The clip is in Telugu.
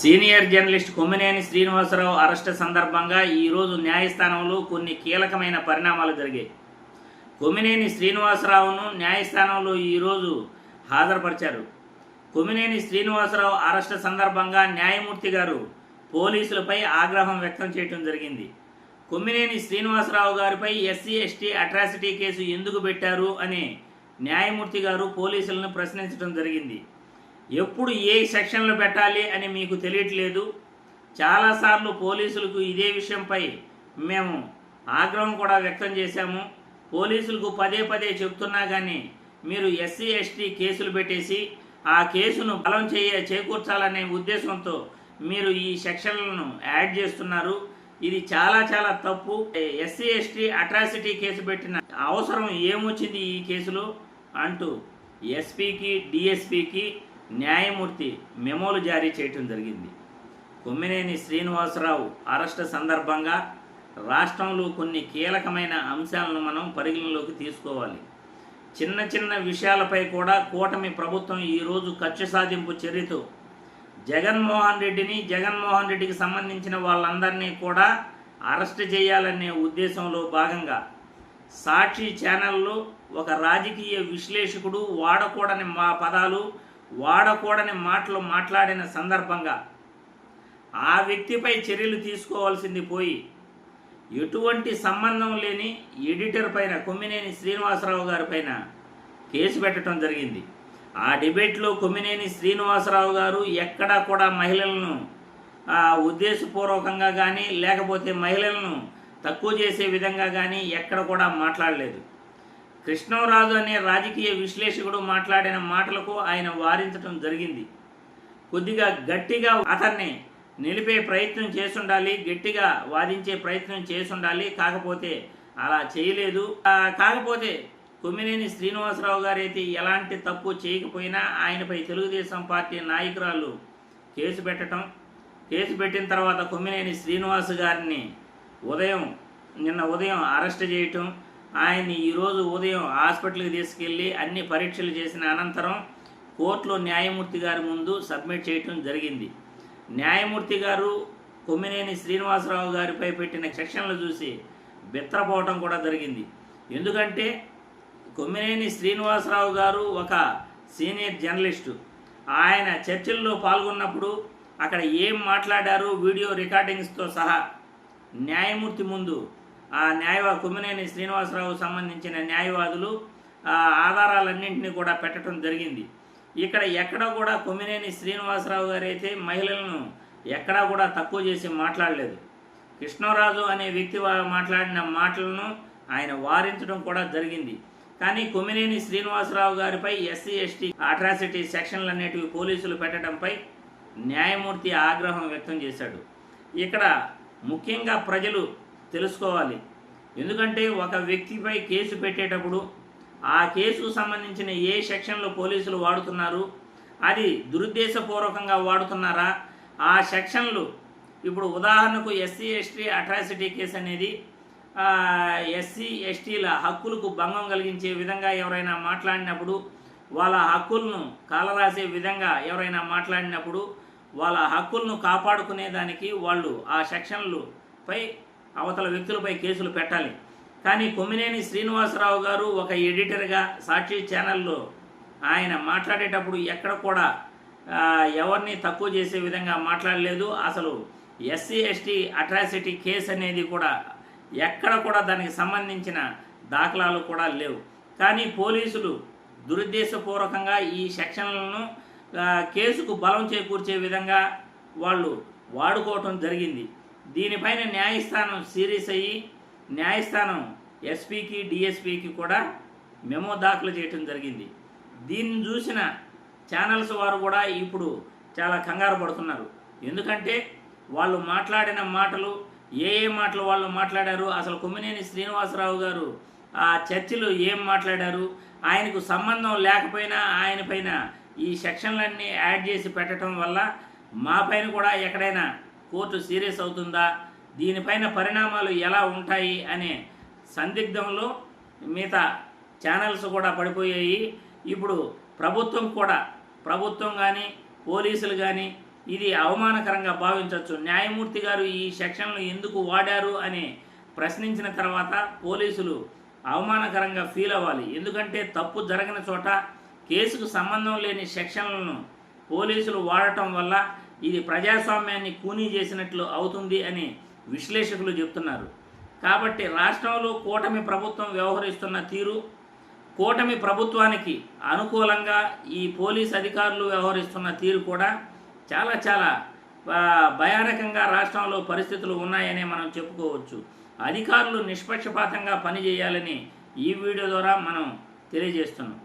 Senior journalist Kommineni Srinivasarao arrest సందర్భంగా ఈరోజు న్యాయస్థానంలో కొన్ని కీలకమైన పరిణామాలు జరిగాయి. కొమ్మినేని శ్రీనివాసరావును న్యాయస్థానంలో ఈరోజు హాజరుపరిచారు. కొమ్మినేని శ్రీనివాసరావు అరెస్ట్ సందర్భంగా న్యాయమూర్తి గారు పోలీసులపై ఆగ్రహం వ్యక్తం చేయడం జరిగింది. కొమ్మినేని శ్రీనివాసరావు గారిపై ఎస్సీ ఎస్టీ అట్రాసిటీ కేసు ఎందుకు పెట్టారు అని న్యాయమూర్తి గారు పోలీసులను ప్రశ్నించడం జరిగింది. ఎప్పుడు ఏ సెక్షన్లో పెట్టాలి అని మీకు తెలియట్లేదు? చాలాసార్లు పోలీసులకు ఇదే విషయంపై మేము ఆగ్రహం కూడా వ్యక్తం చేశాము. పోలీసులకు పదే పదే చెప్తున్నా కానీ మీరు ఎస్సీ ఎస్టీ కేసులు పెట్టేసి ఆ కేసును బలం చేయ చేకూర్చాలనే ఉద్దేశంతో మీరు ఈ సెక్షన్లను యాడ్ చేస్తున్నారు. ఇది చాలా చాలా తప్పు. ఎస్సీ ఎస్టీ అట్రాసిటీ కేసు పెట్టిన అవసరం ఏమొచ్చింది ఈ కేసులో? అంటూ ఎస్పీకి డిఎస్పీకి న్యాయమూర్తి మెమోలు జారీ చేయటం జరిగింది. కొమ్మినేని శ్రీనివాసరావు అరెస్ట్ సందర్భంగా రాష్ట్రంలో కొన్ని కీలకమైన అంశాలను మనం పరిగణలోకి తీసుకోవాలి. చిన్న చిన్న విషయాలపై కూడా కూటమి ప్రభుత్వం ఈరోజు ఖర్చు సాధింపు చర్యతో జగన్మోహన్ రెడ్డిని జగన్మోహన్ రెడ్డికి సంబంధించిన వాళ్ళందరినీ కూడా అరెస్ట్ చేయాలనే ఉద్దేశంలో భాగంగా సాక్షి ఛానల్లో ఒక రాజకీయ విశ్లేషకుడు వాడకూడని మా పదాలు వాడకూడని మాటలు మాట్లాడిన సందర్భంగా ఆ వ్యక్తిపై చర్యలు తీసుకోవాల్సింది పోయి ఎటువంటి సంబంధం లేని ఎడిటర్ పైన కొమ్మినేని శ్రీనివాసరావు గారి పైన కేసు పెట్టడం జరిగింది. ఆ డిబేట్లో కొమ్మినేని శ్రీనివాసరావు గారు ఎక్కడా కూడా మహిళలను ఉద్దేశపూర్వకంగా కానీ లేకపోతే మహిళలను తక్కువ చేసే విధంగా కానీ ఎక్కడ కూడా మాట్లాడలేదు. కృష్ణరాజు అనే రాజకీయ విశ్లేషకుడు మాట్లాడిన మాటలకు ఆయన వారించడం జరిగింది. కొద్దిగా గట్టిగా అతన్ని నిలిపే ప్రయత్నం చేసుండాలి గట్టిగా వాదించే ప్రయత్నం చేసుండాలి కాకపోతే అలా చేయలేదు. కాకపోతే కొమ్మినేని శ్రీనివాసరావు గారైతే ఎలాంటి తప్పు చేయకపోయినా ఆయనపై తెలుగుదేశం పార్టీ నాయకురాలు కేసు పెట్టడం కేసు పెట్టిన తర్వాత కొమ్మినేని శ్రీనివాస్ గారిని ఉదయం నిన్న ఉదయం అరెస్ట్ చేయటం ఆయన్ని ఈరోజు ఉదయం హాస్పిటల్కి తీసుకెళ్ళి అన్ని పరీక్షలు చేసిన అనంతరం కోర్టులో న్యాయమూర్తి గారి ముందు సబ్మిట్ చేయటం జరిగింది. న్యాయమూర్తి గారు కొమ్మినేని శ్రీనివాసరావు గారిపై పెట్టిన సెక్షన్లు చూసి బెత్తరపోవటం కూడా జరిగింది. ఎందుకంటే కొమ్మినేని శ్రీనివాసరావు గారు ఒక సీనియర్ జర్నలిస్టు. ఆయన చర్చల్లో పాల్గొన్నప్పుడు అక్కడ ఏం మాట్లాడారు వీడియో రికార్డింగ్స్తో సహా న్యాయమూర్తి ముందు ఆ న్యాయవా కొమ్మినేని శ్రీనివాసరావు సంబంధించిన న్యాయవాదులు ఆధారాలన్నింటినీ కూడా పెట్టడం జరిగింది. ఇక్కడ ఎక్కడ కూడా కొమ్మినేని శ్రీనివాసరావు గారు అయితే మహిళలను ఎక్కడా కూడా తక్కువ చేసి మాట్లాడలేదు. కృష్ణరాజు అనే వ్యక్తి మాట్లాడిన మాటలను ఆయన వారించడం కూడా జరిగింది. కానీ కొమ్మినేని శ్రీనివాసరావు గారిపై ఎస్సీ ఎస్టీ అట్రాసిటీ సెక్షన్లు అనేటివి పోలీసులు పెట్టడంపై న్యాయమూర్తి ఆగ్రహం వ్యక్తం చేశాడు. ఇక్కడ ముఖ్యంగా ప్రజలు తెలుసుకోవాలి. ఎందుకంటే ఒక వ్యక్తిపై కేసు పెట్టేటప్పుడు ఆ కేసుకు సంబంధించిన ఏ సెక్షన్లో పోలీసులు వాడుతున్నారు అది దురుద్దేశపూర్వకంగా వాడుతున్నారా? ఆ సెక్షన్లు ఇప్పుడు ఉదాహరణకు ఎస్సీ ఎస్టీ అట్రాసిటీ కేసు అనేది ఎస్సీ ఎస్టీల హక్కులకు భంగం కలిగించే విధంగా ఎవరైనా మాట్లాడినప్పుడు వాళ్ళ హక్కులను కాలరాసే విధంగా ఎవరైనా మాట్లాడినప్పుడు వాళ్ళ హక్కులను కాపాడుకునే దానికి వాళ్ళు ఆ సెక్షన్లు పై అవతల వ్యక్తులపై కేసులు పెట్టాలి. కానీ కొమ్మినేని శ్రీనివాసరావు గారు ఒక ఎడిటర్గా సాక్షి ఛానల్లో ఆయన మాట్లాడేటప్పుడు ఎక్కడ కూడా ఎవరిని తక్కువ చేసే విధంగా మాట్లాడలేదు. అసలు ఎస్సీ ఎస్టీ అట్రాసిటీ కేసు అనేది కూడా ఎక్కడ కూడా దానికి సంబంధించిన దాఖలాలు కూడా లేవు. కానీ పోలీసులు దురుద్దేశపూర్వకంగా ఈ సెక్షన్లను కేసుకు బలం చేకూర్చే విధంగా వాళ్ళు వాడుకోవటం జరిగింది. దీనిపైన న్యాయస్థానం సీరియస్ అయ్యి న్యాయస్థానం ఎస్పీకి డిఎస్పీకి కూడా మెమో దాఖలు చేయటం జరిగింది. దీన్ని చూసిన ఛానల్స్ వారు కూడా ఇప్పుడు చాలా కంగారు పడుతున్నారు. ఎందుకంటే వాళ్ళు మాట్లాడిన మాటలు ఏ ఏ మాటలు వాళ్ళు మాట్లాడారు అసలు కొమ్మినేని శ్రీనివాసరావు గారు ఆ చర్చలు ఏం మాట్లాడారు ఆయనకు సంబంధం లేకపోయినా ఆయన పైన ఈ సెక్షన్లన్నీ యాడ్ చేసి పెట్టడం వల్ల మా పైన కూడా ఎక్కడైనా కోర్టు సీరియస్ అవుతుందా? దీనిపైన పరిణామాలు ఎలా ఉంటాయి? అనే సందిగ్ధంలో మిగతా ఛానల్స్ కూడా పడిపోయాయి. ఇప్పుడు ప్రభుత్వం కూడా ప్రభుత్వం కానీ పోలీసులు కానీ ఇది అవమానకరంగా భావించవచ్చు న్యాయమూర్తి గారు ఈ సెక్షన్లు ఎందుకు వాడారు అని ప్రశ్నించిన తర్వాత పోలీసులు అవమానకరంగా ఫీల్ అవ్వాలి. ఎందుకంటే తప్పు జరగని చోట కేసుకు సంబంధం లేని సెక్షన్లను పోలీసులు వాడటం వల్ల ఇది ప్రజాస్వామ్యాన్ని కూనీ చేసినట్లు అవుతుంది అని విశ్లేషకులు చెప్తున్నారు. కాబట్టి రాష్ట్రంలో కూటమి ప్రభుత్వం వ్యవహరిస్తున్న తీరు కూటమి ప్రభుత్వానికి అనుకూలంగా ఈ పోలీస్ అధికారులు వ్యవహరిస్తున్న తీరు కూడా చాలా చాలా భయానకంగా రాష్ట్రంలో పరిస్థితులు ఉన్నాయనే మనం చెప్పుకోవచ్చు. అధికారులు నిష్పక్షపాతంగా పనిచేయాలని ఈ వీడియో ద్వారా మనం తెలియజేస్తున్నాం.